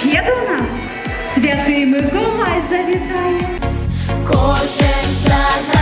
ще до нас святий Миколай завітає. Кожен загадає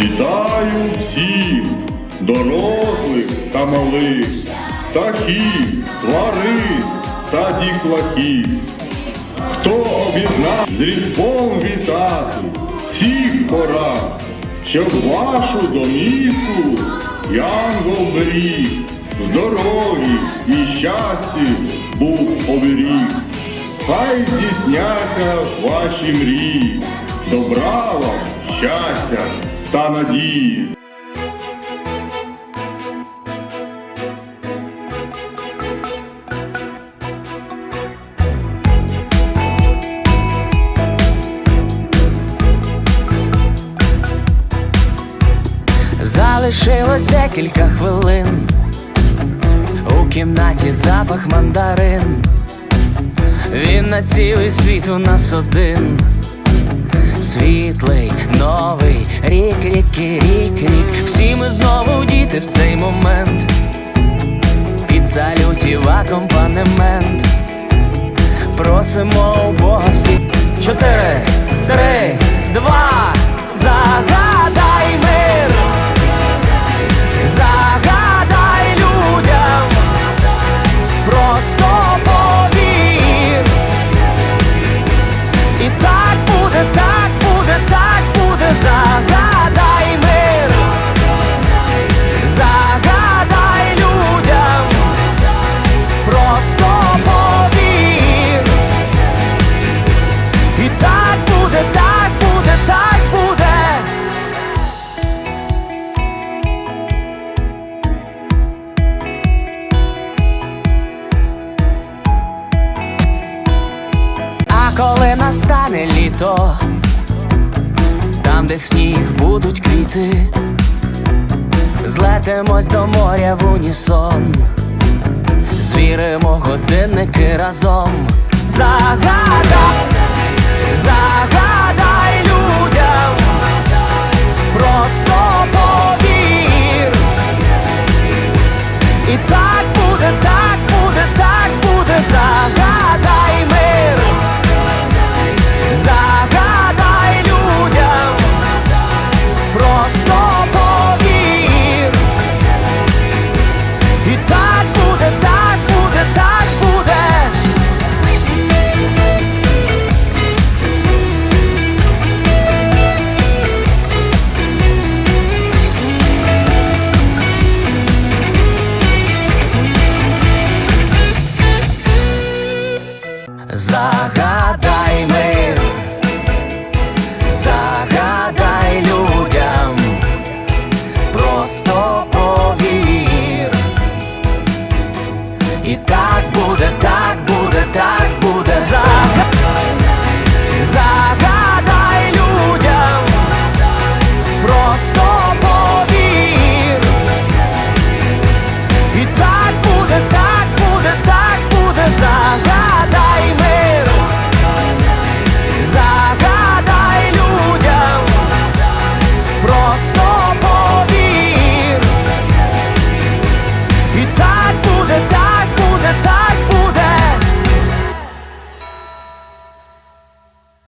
Вітаю всіх, дорослих та малих, птахів, тварин та дітлахів. Хто об'єднав з Різдвом вітати, всіх пора, щоб вашу домівку янгол беріг, здорові і щасті був оберіг. Хай здійсняться ваші мрії, добра вам, щастя та надії. Залишилось декілька хвилин. У кімнаті запах мандарин. Він на цілий світ у нас один. Світлий, новий рік, ріки, рік, рік. Всі ми знову діти в цей момент. Під салютів акомпанемент. Просимо у Бога всі. Чотири, три, два, настане літо, там, де сніг будуть квіти, злетимось до моря в унісон, звіримо годинники разом. Загадай, загадай людям, просто повір. І так буде, так буде, так буде, загадай Загадай